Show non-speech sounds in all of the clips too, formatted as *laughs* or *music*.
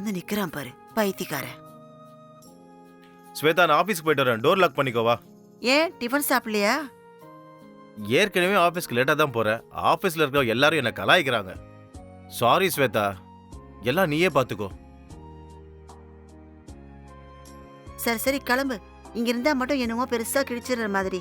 வந்து நிக்கிறான் பாரு பைத்தியக்காரன். ஸ்வேதா நான் ஆஃபீஸ்க்கு போயிட்டு வரேன். டோர் லாக் பண்ணிக்கோவா ஏன்? டிஃபன் சாப்பிடலையா? ஏற்கனவே ஆஃபீஸ்க்கு லேட்டாக தான் போகிறேன் ஆஃபீஸில் இருக்க எல்லாரும் என்னை கலாய்க்கிறாங்க. சாரி ஸ்வேதா. எல்லாம் நீயே பார்த்துக்கோ சரி சரி கிளம்பு. இங்க இருந்தா மட்டும் என்னமோ பெருசா கிழிச்சிடுற மாதிரி.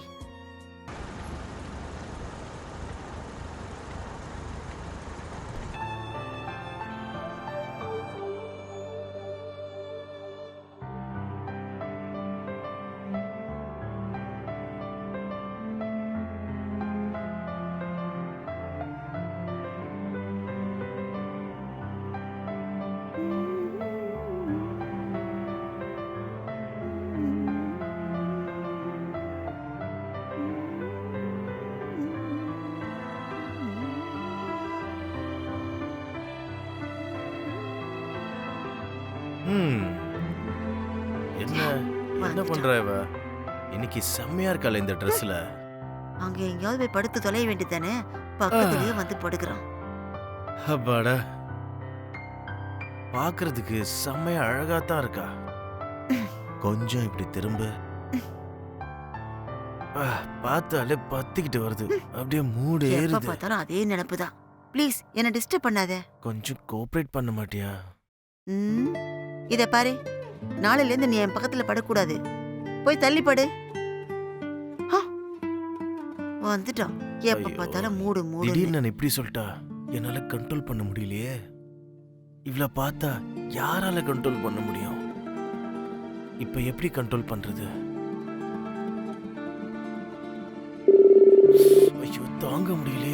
என்ன பண்ற இவ? இன்னைக்கு செம்மையா இருக்கல இந்த ட்ரெஸ்ல அங்க எங்கேயாவது போய் படுத்து தொலைய வேண்டியதானே பக்கத்துலயே வந்து படுக்கிறான். அப்பாடா. பார்க்கிறதுக்கு செம்மையா அழகா தான் இருக்கா. கொஞ்சம் இப்படி திரும்ப. பார்த்தாலே பத்திக்கிட்டு வருது. அப்படியே மூடு எப்ப ஏறுது. பார்த்தாலும் அதே நினைப்புதான். ப்ளீஸ் என்ன டிஸ்டர்ப் பண்ணாத. கொஞ்சம் கோஆப்ரேட் பண்ண மாட்டியா? ம் இத பாரு. நாளையில இருந்து நீ என் பக்கத்துல படக்கூடாது. போய் தள்ளி படு. வந்துட்டான். எப்ப. பார்த்தாலும் மூடு மூடு திடீர்னு நான் இப்படி சொல்லிட்டா? என்னால கண்ட்ரோல் பண்ண முடியலையே. இவள பார்த்தா யாரால கண்ட்ரோல் பண்ண முடியும்? இப்ப எப்படி கண்ட்ரோல் பண்றது? ஐயோ தாங்க முடியலையே.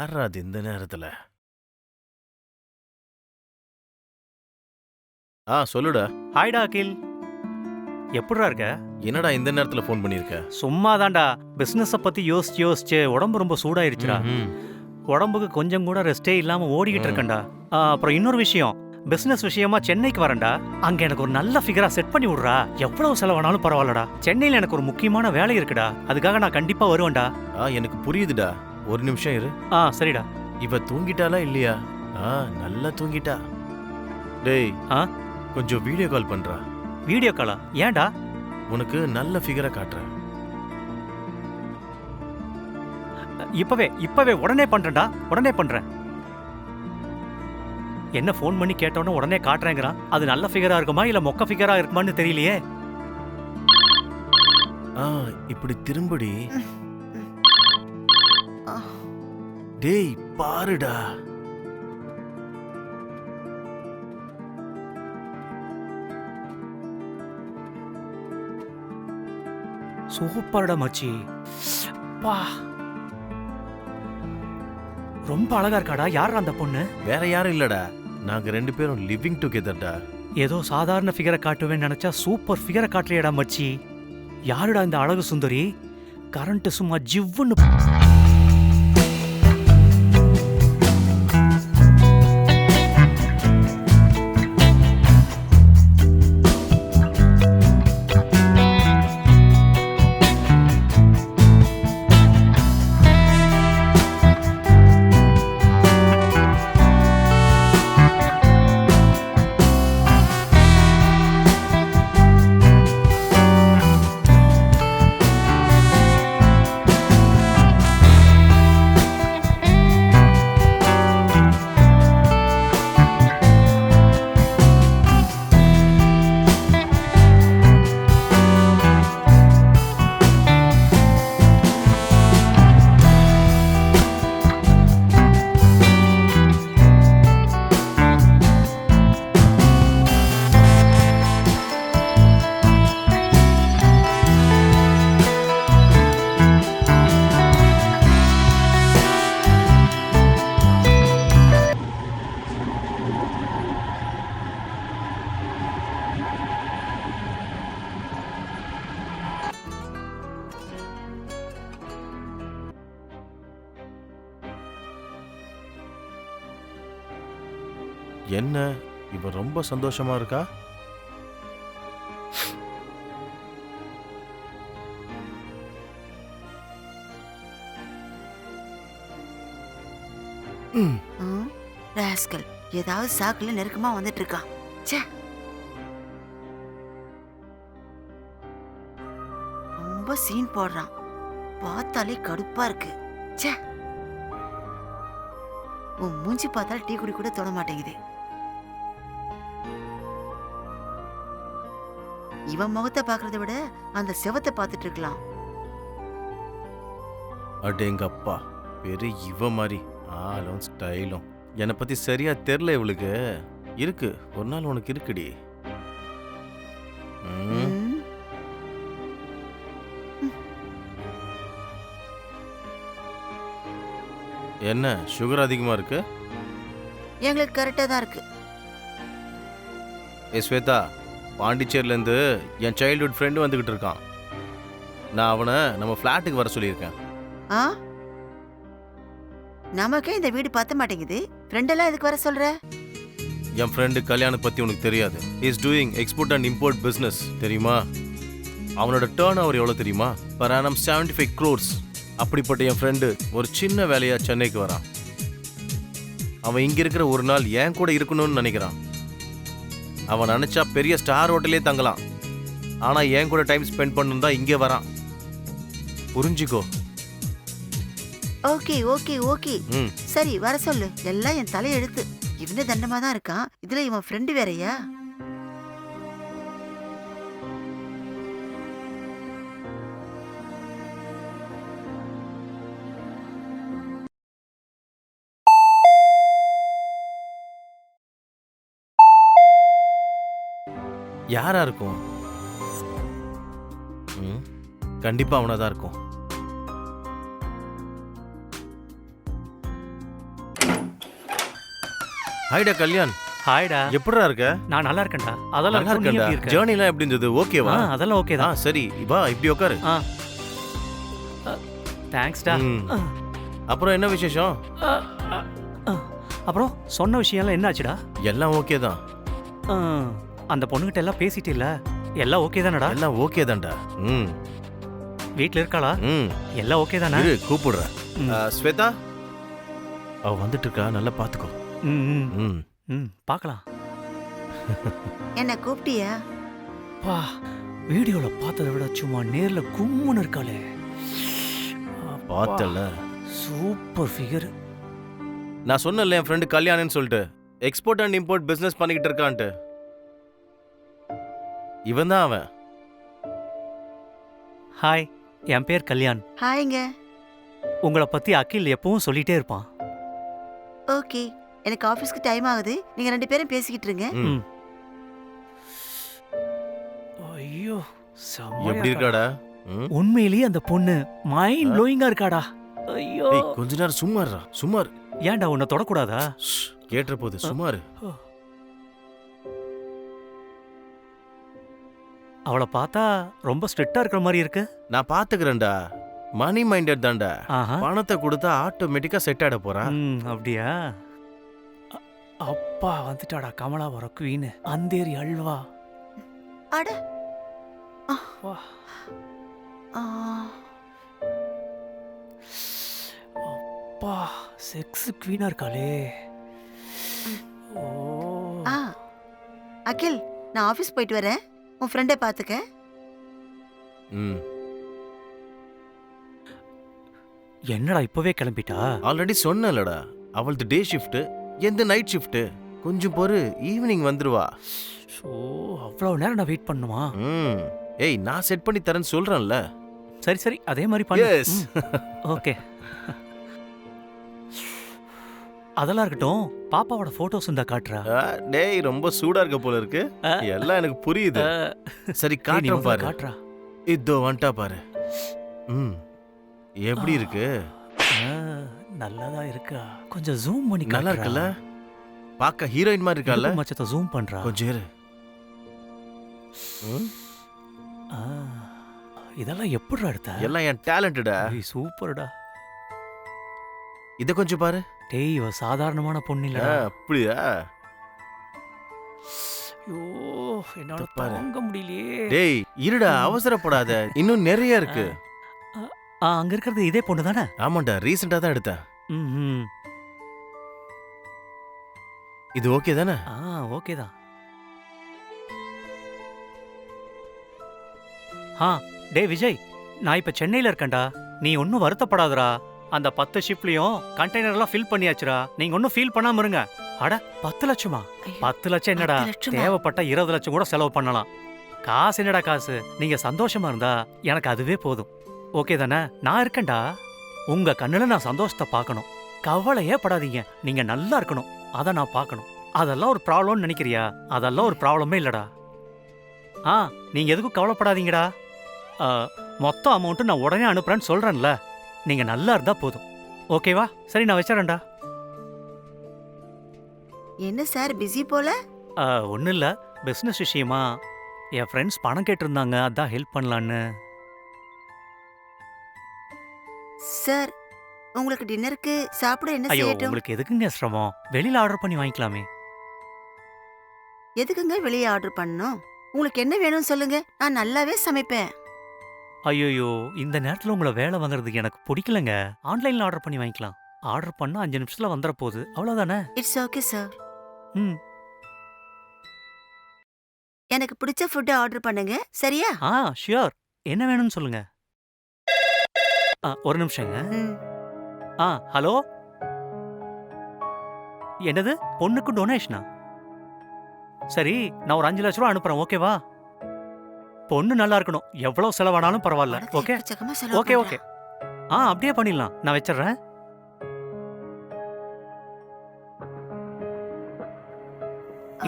யார்ரா அது இந்த நேரத்துல? ஆ சொல்லுடா. ஹாய்டா அகில். எப்படிடா இருக்க? என்னடா இந்த நேரத்துல ஃபோன் பண்ணிருக்க? சும்மா தான்டா பிஸ்னஸை பத்தி யோசிச்சு யோசிச்சு உடம்பு ரொம்ப சூடாயிருச்சுடா. ம்ஹும். உடம்புக்கு கொஞ்சம் கூட ரெஸ்டே இல்லாம ஓடிக்கிட்டு. இருக்கேன்டா. ஆ, அப்புறம் இன்னொரு விஷயம். பிசினஸ் விஷயமா சென்னைக்கு வரேன்டா. அங்க எனக்கு ஒரு நல்ல ஃபிகரா செட் பண்ணி விடுறா. எவ்வளவு செலவானாலும் பரவாயில்லடா. சென்னையில எனக்கு ஒரு முக்கியமான வேலை இருக்குடா. அதுக்காக நான் கண்டிப்பா வருவேன்டா. ஆ எனக்கு புரியுதுடா. ஒரு நிமிஷம் இரு. ஆ சரிடா. இவ தூங்கிட்டாளா இல்லையா? ஆ நல்லா தூங்கிட்டா. டேய் ஆ? கொஞ்சம் வீடியோ கால் பண்றா. வீடியோ காலா ஏன்டா? உனக்கு நல்ல ஃபிகரை காட்டுறேன். இப்பவே இப்பவே உடனே பண்றேன்டா. உடனே பண்றேன். என்ன ஃபோன் பண்ணி கேட்டோன்னே உடனே காட்டுறேங்கிறான். அது நல்ல ஃபிகரா இருக்குமா இல்ல மொக்க ஃபிகரா இருக்குமான்னு தெரியலையே? ஆ இப்படி திரும்படி. டேய் பாருடா. சூப்பர்டா மச்சி. பா. ரொம்ப அழகா இருக்காடா. யார் அந்த பொண்ணு? வேற யாரும் இல்லடா. நாங்க ரெண்டு பேரும் லிவிங் டுகெதர்டா ஏதோ சாதாரண ஃபிகரை காட்டுவேன்னு நினைச்சா சூப்பர் ஃபிகரை காட்டலையடா மச்சி. யாருடா இந்த அழகு சுந்தரி? கரண்ட் சும்மா ஜிவ்வுன்னு என்ன? இவ ரொம்ப சந்தோஷமா இருக்கா? ராஸ்கல் ஏதாவது சாக்குல நெருக்கமா வந்துட்டு இருக்கான் ச்சே! ரொம்ப சீன் போடுறான். பார்த்தாலே கடுப்பா இருக்கு. ச்சே! உன் மூஞ்சி பார்த்தாலும் டீ குடி கூட தொட மாட்டேங்குது. இவன் முகத்தை பார்க்கறத விட அந்த செவத்தை பார்த்துட்டு இருக்கலாம். அடேங்கப்பா பெரிய இவ மாதிரி ஆளும் ஸ்டைலும். என்னை பத்தி சரியா தெரில இவளுக்கு. இருக்கு ஒரு நாள் உனக்கு இருக்குடி. என்ன சுகர் அதிகமா இருக்கு? எங்களுக்கு கரெக்டா தான் இருக்கு. ஏ ஸ்வேதா. பாண்டிச்சேரிலேருந்து என் சைல்ட்ஹுட் ஃப்ரெண்டு வந்துக்கிட்டு இருக்கான். நான் அவனை நம்ம ஃப்ளாட்டுக்கு வர சொல்லியிருக்கேன். ஆ? நமக்கே இந்த வீடு பத்த மாட்டேங்குது. ஃப்ரெண்டெல்லாம் எதுக்கு வர சொல்ற? என் ஃப்ரெண்டு கல்யாணம் பற்றி உனக்கு தெரியாது. Is doing export and import business தெரியுமா? அவனோட டேர்ன் ஓவர் எவ்வளோ தெரியுமா? Per annum seventy five crores அப்படிப்பட்ட என் ஃப்ரெண்டு ஒரு சின்ன வேலையா சென்னைக்கு வரான். அவன் இங்கே இருக்கிற ஒரு நாள் என் கூட இருக்கணும்னு நினைக்கிறான். அவன் நினச்சா பெரிய ஸ்டார் ஹோட்டலே தங்கலாம். ஆனால் என் கூட டைம் ஸ்பெண்ட் பண்ணணும் தான் இங்கே வரான். புரிஞ்சுக்கோ. Okay okay okay. ம். சரி வர சொல்லு. எல்லாம் என் தலையெழுத்து. இவனே தண்டமா தான் இருக்கான். இதுல இவன் ஃப்ரெண்டு வேறயா? யாரா இருக்கும்? ம், கண்டிப்பா அவனா தான் இருக்கும். ஹாய்டா கல்யாண். ஹாய்டா. எப்படிடா இருக்க? நான் நல்லா இருக்கேன்டா. அதெல்லாம் நல்லா இருக்கட்டும், நீ இருக்கேன்டா எப்படி இருக்க? ஜேர்னி எல்லாம் எப்படி இருந்தது? ஓகேவா ஆ, அதெல்லாம் ஓகே ஆ தான் சரி. வா இப்படி உட்காரு தேங்க்ஸ்டா ம். அப்புறம் என்ன விசேஷம்? அப்புறம் சொன்ன விஷயம்லாம் என்னாச்சுடா? எல்லாம் ஓகே தான். ஆ, அந்த பொண்ணுகிட்ட எல்லாம் பேசிட்டு இல்ல? எல்லாம் ஓகே தானடா? எல்லாம் ஓகே தான்டா. ம். வீட்ல இருக்காளா? ம். எல்லாம் ஓகே தானே? இரு கூப்பிடுறேன் ஸ்வேதா? அவ வந்துட்டு இருக்கா நல்லா பாத்துக்கோ. ம், ம், ம். ம் பார்க்கலாம் என்ன கூப்பிட்டியா? பா வீடியோல பார்த்ததை விட சும்மா நேர்ல கும்முன்னு இருக்காளே. பார்த்தல. சூப்பர் ஃபிகர் நான் சொன்னேன்ல என் ஃப்ரெண்டு கல்யாணம்னு சொல்லிட்டு. எக்ஸ்போர்ட் அண்ட் இம்போர்ட் பிசினஸ் பண்ணிக்கிட்டு இருக்கான்ட்டு. இவன் தான் அவன். ஹாய் என் பேர் கல்யாண். ஹாய்ங்க. உங்களை பத்தி அகில் எப்பவும் சொல்லிட்டே இருப்பான். ஓகே எனக்கு ஆபீஸ்க்கு டைம் ஆகுது. நீங்க ரெண்டு பேரும் பேசிக்கிட்டு இருங்க. ம். ஐயோ எப்படி இருக்கா. இருக்காடா? ம்? உண்மையிலேயே அந்த பொண்ணு மைண்ட் ப்ளோயிங்கா இருக்காடா. ஐயோ. கொஞ்ச நேரம் சும்மா இருடா. சும்மா இரு. ஏன்டா உன்னை தொடக்கூடாதா? ஷ், கேட்டுற போது சும்மா அவளை பார்த்தா ரொம்ப ஸ்ட்ரிக்டா இருக்கிற மாதிரி இருக்கு. நான் பாத்துக்கிறேன்டா. மணி மைண்டட் தான்டா. ஆஹா. பணத்தை கொடுத்தா ஆட்டோமேட்டிக்கா செட் ஆயிட போறான். ம் அப்படியா? அ- அப்பா வந்துட்டாடா கமலாபுரம் குவீன் அந்தேரி அல்வா. அட. வா. ஆ, அப்பா செக்ஸ் குவீனா இருக்காளே. ஓ. ஆ. அகில் நான் ஆபீஸ் போயிட்டு வரேன். உன் ஃப்ரெண்டை பாத்துக்க ம். என்னடா இப்பவே கிளம்பிட்டா? ஆல்ரெடி சொன்னேன்லடா. அவளது டே ஷிஃப்ட் எந்த நைட் ஷிஃப்ட் கொஞ்சம் பொறு ஈவினிங் வந்துருவா. ஸோ அவ்வளவு நேரம் நான் வெயிட் பண்ணுமா? ம். ஏய் நான் செட் பண்ணி தரேன்னு சொல்றேன்ல. சரி சரி அதே மாதிரி பண்ணு. Yes okay. அதெல்லாம் இருக்கட்டும். பாப்பாவோட போட்டோஸ் இருந்தா காட்டுறா. டேய் ரொம்ப சூடா இருக்க போல இருக்கு. ஆ. எல்லாம் எனக்கு புரியுது. சரி ஏய், நீ காட்டுறேன் முதல்ல பாரு. காட்டுறா. இதோ வந்துட்டா பாரு. ம். எப்படி ஆ. இருக்கு? அஹ், நல்லாதான் இருக்கா. கொஞ்சம் ஜூம் பண்ணி நல்லா. இருக்குல்ல? பார்க்க ஹீரோயின் மாதிரி இருக்கால மச்சத்தை ஜூம் பண்றா. கொஞ்சம் இரு. ம், ஆ, இதெல்லாம் எப்படிடா எடுத்த? எல்லாம் என் டேலண்டடா ஏய், சூப்பர்டா. இத கொஞ்சம் பாரு. டேய் இவ சாதாரணமான பொண்ணு ஆ, இல்லடா அப்படியா? ஐயோ என்னால. தாங்க முடியலையே. டேய் இருடா அவசரப்படாத. இன்னும் நிறைய இருக்கு. அங்க இருக்கிறது இதே பொண்ணு தானே? ஆமாண்டா ரீசெண்டா தான் எடுத்தேன். இது ஓகே தானே? ஆ ஓகே தான். ஆ டே விஜய் நான் இப்ப சென்னையில இருக்கேன்டா. நீ ஒன்றும் வருத்தப்படாதடா. அந்த பத்து ஷிப்லயும் கண்டெய்னர்லாம் ஃபில் பண்ணியாச்சுடா. நீங்க ஒன்றும் ஃபீல் பண்ணாம இருங்க. அட பத்து லட்சமா? பத்து லட்சம் என்னடா? தேவைப்பட்ட இருபது லட்சம் கூட செலவு பண்ணலாம். காசு என்னடா காசு? நீங்க சந்தோஷமா இருந்தா எனக்கு அதுவே போதும். ஓகே தானே? நான் இருக்கேன்டா. உங்க கண்ணுல நான் சந்தோஷத்தை பார்க்கணும். கவலையே படாதீங்க. நீங்க நல்லா இருக்கணும். அதை நான் பார்க்கணும். அதெல்லாம் ஒரு ப்ராப்ளம்னு நினைக்கிறியா? அதெல்லாம் ஒரு ப்ராப்ளமே இல்லடா. ஆ நீங்க எதுக்கும் கவலைப்படாதீங்கடா. மொத்த அமௌண்ட்டு நான் உடனே அனுப்புறேன்னு சொல்றேன்ல. நீங்க நல்லா இருந்தா போதும். ஓகேவா? சரி நான் வச்சிடறேன்டா என்ன சார் பிஸி போல? ஒன்றும் இல்லை. பிஸ்னஸ் விஷயமா? என் ஃப்ரெண்ட்ஸ் பணம் கேட்டிருந்தாங்க அதான் ஹெல்ப் பண்ணலான்னு. சார் உங்களுக்கு டின்னருக்கு சாப்பிட என்ன ஐயோ செய்யட்டும்? உங்களுக்கு எதுக்குங்க சிரமம்? வெளியில ஆர்டர் பண்ணி வாங்கிக்கலாமே. எதுக்குங்க வெளியே ஆர்டர் பண்ணணும்? உங்களுக்கு என்ன வேணும்னு சொல்லுங்க. நான் நல்லாவே சமைப்பேன். ஐயோயோ இந்த நேரத்தில் உங்களை வேலை வாங்குறதுக்கு எனக்கு பிடிக்கலங்க. ஆன்லைனில் ஆர்டர் பண்ணி வாங்கிக்கலாம். ஆர்டர் பண்ணால் அஞ்சு நிமிஷத்தில் வந்துட போகுது அவ்வளோதானே இட்ஸ் ஓகே சார் ம். எனக்கு பிடிச்ச ஃபுட்டை ஆர்டர் பண்ணுங்க. சரியா? ஆ ஷியோர் என்ன வேணும்னு சொல்லுங்க. ஆ ஒரு நிமிஷங்க. ம். ஆ ஹலோ? என்னது? பொண்ணுக்கு டொனேஷனா சரி நான் ஒரு அஞ்சு லட்ச ரூபா அனுப்புறேன். ஓகேவா? பொண்ணு நல்லா இருக்கணும். எவ்வளவு செலவானாலும் பரவாயில்ல. Okay okay. ஓகே ஆ அப்படியே பண்ணிடலாம். நான் வச்சிடுறேன்.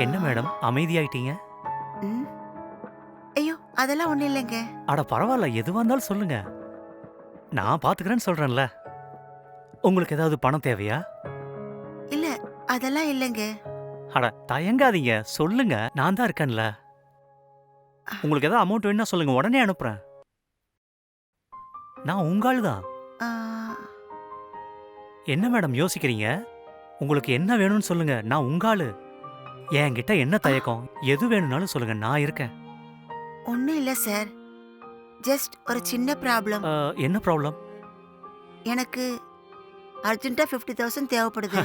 என்ன மேடம்? அமைதியாயிட்டீங்க. ஐயோ அதெல்லாம் ஒண்ணும் இல்லைங்க. அட பரவாயில்ல. எதுவா இருந்தாலும் சொல்லுங்க. நான் பாத்துக்கிறேன்னு சொல்றேன்ல. உங்களுக்கு ஏதாவது பணம் தேவையா? இல்ல அதெல்லாம் இல்லைங்க. அட தயங்காதீங்க. சொல்லுங்க. நான் தான் இருக்கேன்ல. உங்களுக்கு ஏதாவது அமௌண்ட் வேணும்னா சொல்லுங்க. உடனே அனுப்புறேன். நான் உங்கள் தான் என்ன மேடம் யோசிக்கிறீங்க? உங்களுக்கு என்ன வேணும்னு சொல்லுங்க. நான் உங்காளு என்கிட்ட என்ன தயக்கம்? எது வேணும்னாலும் சொல்லுங்க. நான் இருக்கேன். ஒண்ணும் இல்ல சார். ஜஸ்ட் ஒரு சின்ன ப்ராப்ளம் அஹ், என்ன ப்ராப்ளம் எனக்கு அர்ஜென்ட்டா ஃபிஃப்டி தௌசண்ட் தேவைப்படுது.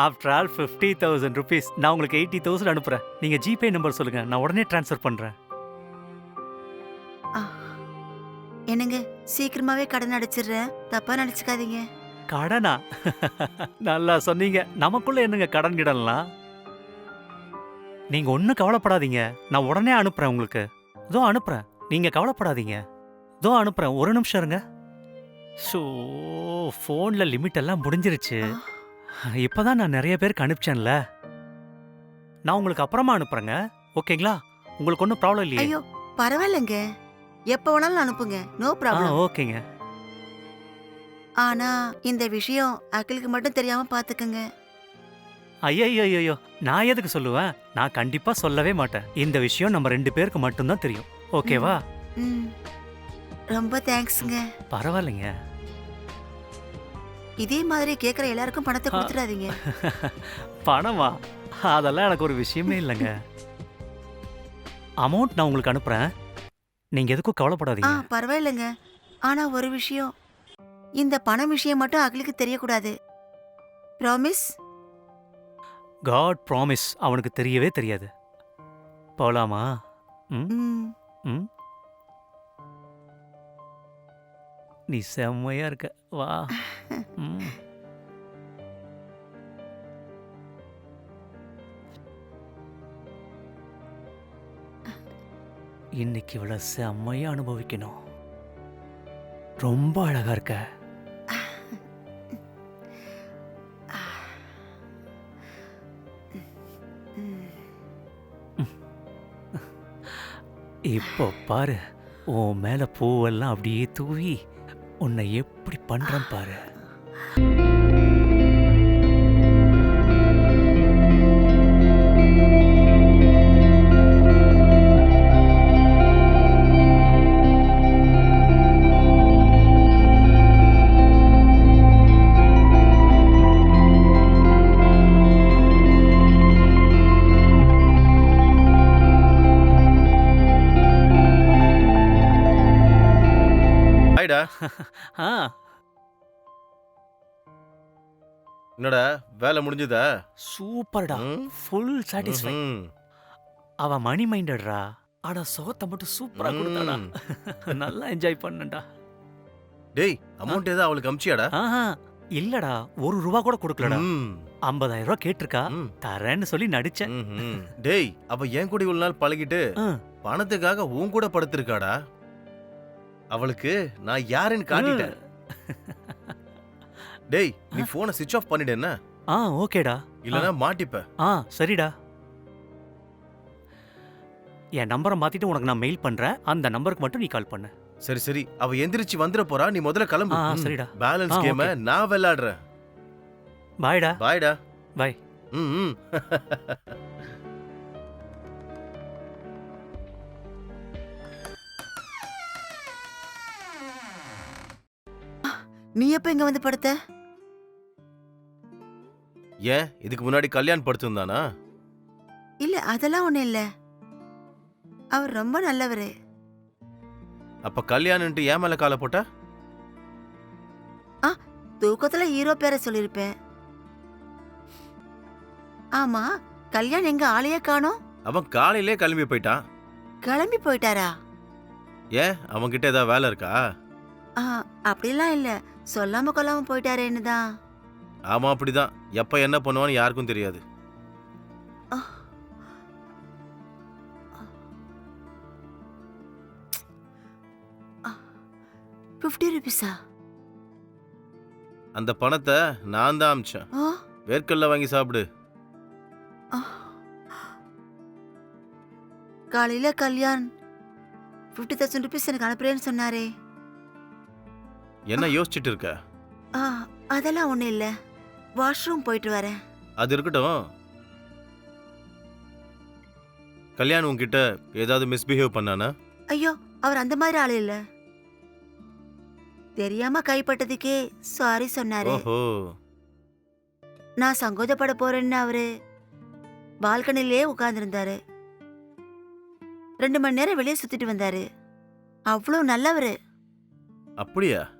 After all fifty thousand rupees நான் உங்களுக்கு எயிட்டி தௌசண்ட் அனுப்புறேன். நீங்க ஜிபே நம்பர் சொல்லுங்க. நான் உடனே ட்ரான்ஸ்ஃபர் பண்றேன். என்னங்க சீக்கிரமாவே கடன் அடைச்சிடுறேன். தப்பா நினைச்சுக்காதீங்க. கடனா? *laughs* நல்லா சொன்னீங்க. நமக்குள்ள என்னங்க கடன் கிடலாம் நீங்க ஒன்றும் கவலைப்படாதீங்க. நான் உடனே அனுப்புறேன் உங்களுக்கு. இதோ அனுப்புறேன். நீங்க கவலைப்படாதீங்க. இதோ அனுப்புறேன். ஒரு நிமிஷம் இருங்க. ஷோ ஃபோனில் லிமிட் எல்லாம் முடிஞ்சிருச்சு. இப்பதான் நான் நிறைய பேருக்கு அனுப்பிச்சேன்ல. நான் உங்களுக்கு அப்புறமா அனுப்புறேங்க. ஓகேங்களா? உங்களுக்கு ஒன்றும் ப்ராப்ளம் இல்லையே? ஐயோ பரவாயில்லைங்க. எப்ப வேணாலும் அனுப்புங்க. நோ ப்ராப்ளம் ஓகேங்க. ஆனா இந்த விஷயம் அகிலுக்கு மட்டும் தெரியாம பாத்துக்கங்க. ஐயோ நான் எதுக்கு சொல்லுவேன்? நான் கண்டிப்பா சொல்லவே மாட்டேன். இந்த விஷயம் நம்ம ரெண்டு பேருக்கு மட்டும்தான் தெரியும். ஓகேவா? ரொம்ப தேங்க்ஸ்ங்க பரவாயில்லைங்க. இதே மாதிரி கேக்குற எல்லாருக்கும் பணத்தை. கொடுத்துடாதீங்க. *laughs* பணமா? அதெல்லாம் எனக்கு ஒரு விஷயமே இல்லைங்க. *laughs* அமௌண்ட் நான் உங்களுக்கு அனுப்புறேன். நீங்க எதுக்கும் ஆ கவலைப்படாதீங்க பரவாயில்லைங்க. ஆனா ஒரு விஷயம். இந்த பண விஷயம் மட்டும் அகிலுக்கு தெரியக்கூடாது. ப்ராமிஸ் காட் ப்ராமிஸ் அவனுக்கு தெரியவே தெரியாது. போலாமா? ம்? ம். ம்? நீ செம்மையா இருக்க. வா. ம். இன்னைக்கு இவ்வளோ செம்மையாக அனுபவிக்கணும். ரொம்ப அழகா இருக்க. இப்போ பாரு உன் மேலே பூவெல்லாம் அப்படியே தூவி உன்னை எப்படி பண்ணுறேன் பாரு. ஆ என்னடா வேலை முடிஞ்சுதா சூப்பர்டா ம்? ஃபுல் சாட்டிஸ்ஃபை ம்ஹும். அவ மணி மைண்டட்ரா ஆனா சோத்த மட்டும் சூப்பரா கொடுத்தாடா ம். நல்லா என்ஜாய் பண்ணண்டா டேய் அமௌண்ட் ஏதோ அவளுக்கு அமிச்சியாடா ஆஹா இல்லடா ஒரு ரூபா கூட கொடுக்கலடா ம். ஐம்பதாயிரம் ரூபாய் கேட்டிருக்கா ம். தரேன்னு சொல்லி நடிச்சேன் ம்ஹும். டேய் அவ என் கூட இவ்வளவு நாள் பழகிட்டு ஆ. பணத்துக்காக உன் கூட படுத்திருக்காடா அவளுக்கு நான் யாருன்னு காட்டிட்டேன். டேய் நீ போனை சுவிட்ச் ஆஃப் பண்ணிடு என்ன? ஆ ஓகேடா. இல்லனா மாட்டிப்ப. ஆ சரிடா. என் நம்பரை மாத்திட்டு உனக்கு நான் மெயில் பண்றேன். அந்த நம்பருக்கு மட்டும் நீ கால் பண்ணு. சரி சரி. அவ எந்திரிச்சு வந்துட போறா. நீ முதல்ல கிளம்பு. ஆ. சரிடா. பேலன்ஸ் கேம நான் விளையாடுறேன். பாய்டா பாய்டா Bye. ம். *laughs* நீ எப்ப இங்க வந்து படுத்த? ஏன்? இதுக்கு முன்னாடி கல்யாண் படுத்திருந்தானா? இல்ல அதெல்லாம் ஒண்ணும் இல்ல. அவர் ரொம்ப நல்லவரு. அப்ப கல்யாணன்ட்டு ஏன் மேல காலை போட்டா? தூக்கத்துல ஹீரோ பேரை சொல்லிருப்பேன் ஆமா கல்யாண் எங்க ஆளையே காணோம்? அவன் காலையிலே கிளம்பி போயிட்டான். கிளம்பி போயிட்டாரா? ஏன்? அவன் கிட்ட ஏதாவது வேலை இருக்கா? ஆ, அப்படிலாம் இல்ல. சொல்லாம கொல்லாம போயிட்டாரேன்னு தான் ஆமா அப்படிதான். எப்ப என்ன பண்ணுவான்னு யாருக்கும் தெரியாது. ஃபிஃப்டி ருபீஸா அந்த பணத்தை நான் தான் அமிச்சேன். வேர்க்கல்ல வாங்கி சாப்பிடு. காலையில கல்யாண் ஃபிஃப்டி தௌசண்ட் ருபீஸ் எனக்கு அனுப்புறேன்னு சொன்னாரே. என்ன யோசிச்சுட்டு இருக்க? ஆ அதெல்லாம் ஒண்ணும் இல்ல. வாஷ்ரூம் போயிட்டு வரேன். அது இருக்கட்டும். கல்யாண் உன்கிட்ட ஏதாவது மிஸ்பிஹேவ் பண்ணானா? ஐயோ அவர் அந்த மாதிரி ஆளு இல்ல. தெரியாம கைப்பட்டதுக்கே சாரி சொன்னாரு. ஓஹோ. நான் சங்கோஜப்பட போறேன்னு அவரு பால்கனிலே உட்கார்ந்திருந்தாரு. ரெண்டு மணி நேரம் வெளியே சுத்திட்டு வந்தாரு. அவ்வளோ நல்லவரு. அப்படியா?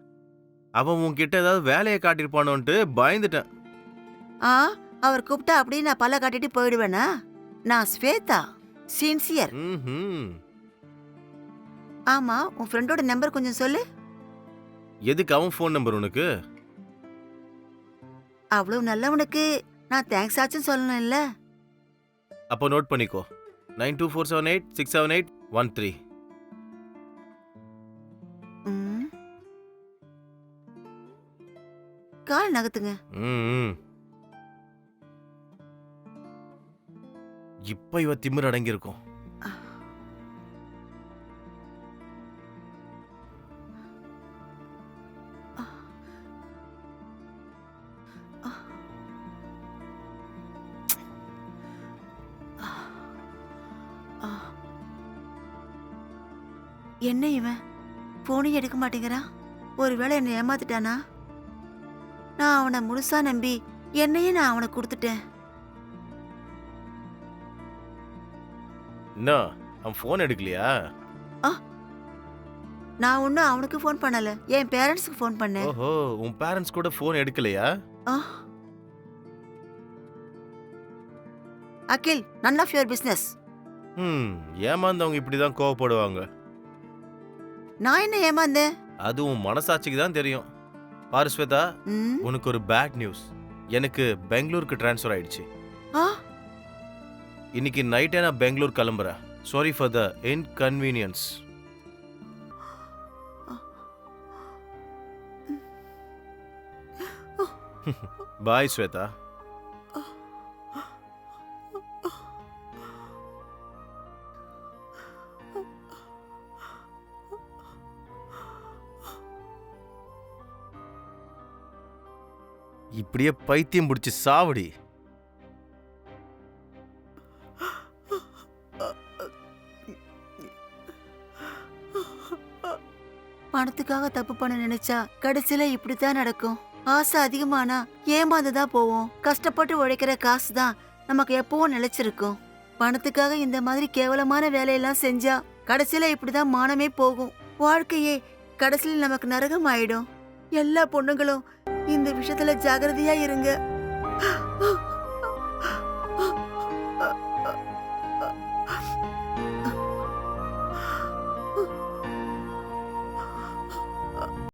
அவன் உன்கிட்ட ஏதாவது வேலையை காட்டியிருப்பானோன்ட்டு பயந்துட்டேன். ஆ அவர் கூப்பிட்டா அப்படியே நான் பல்ல காட்டிட்டு போயிடுவேனா? நான் ஸ்வேதா சின்சியர். ம்ஹும். ஆமா உன் ஃப்ரெண்டோட நம்பர் கொஞ்சம் சொல்லு. எதுக்கு அவன் ஃபோன் நம்பர் உனக்கு? அவ்வளவு நல்லவனுக்கு நான் தேங்க்ஸ் ஆச்சுன்னு சொல்லணும் இல்ல அப்போ நோட் பண்ணிக்கோ. Nine two four seven eight six seven eight one three. கால் நகத்துங்க ம் இப்ப இவ திமிர் அடங்கியிருக்கும். என்ன இவன்? போனையும் எடுக்க மாட்டேங்கிறான். ஒருவேளை என்னை ஏமாத்திட்டானா? நான் அவனை முழுசா நம்பி என்னையும் நான் அவனை கொடுத்துட்டேன். என்ன? அவன் ஃபோன் எடுக்கலையா? நான் ஒன்றும் அவனுக்கு ஃபோன் பண்ணல. என் பேரண்ட்ஸ்க்கு ஃபோன் பண்ணேன். ஓஹோ உன் பேரண்ட்ஸ் கூட phone எடுக்கலையா. Akhil none of your business ம் ஏமாந்தவங்க இப்படி தான் கோவப்படுவாங்க. நான் என்ன ஏமாந்தேன்? அது உன் மனசாட்சிக்கு தான் தெரியும். பாரு ஸ்வேதா ம். உனக்கு ஒரு பேட் நியூஸ் எனக்கு பெங்களூருக்கு ட்ரான்ஸ்ஃபர் ஆயிடுச்சு. ஆ? இன்னைக்கு நைட்டே நான் பெங்களூர் கிளம்புறேன். Sorry for the inconvenience bye Shweta. இப்படியே பைத்தியம் பிடிச்சி சாவடி. பணத்துக்காக தப்பு பண்ண நினைச்சா கடைசியில இப்படித்தான் நடக்கும். ஆசை அதிகமானா ஏமாந்துதான் போவோம். கஷ்டப்பட்டு உழைக்கிற காசு தான் நமக்கு எப்பவும் நிலைச்சிருக்கும். பணத்துக்காக இந்த மாதிரி கேவலமான வேலையெல்லாம் செஞ்சா கடைசியில இப்படிதான் மானமே போகும். வாழ்க்கையே கடைசியில் நமக்கு நரகம் ஆயிடும் எல்லா பொண்ணுங்களும் இந்த விஷயத்துல ஜாகிரதையா இருங்க.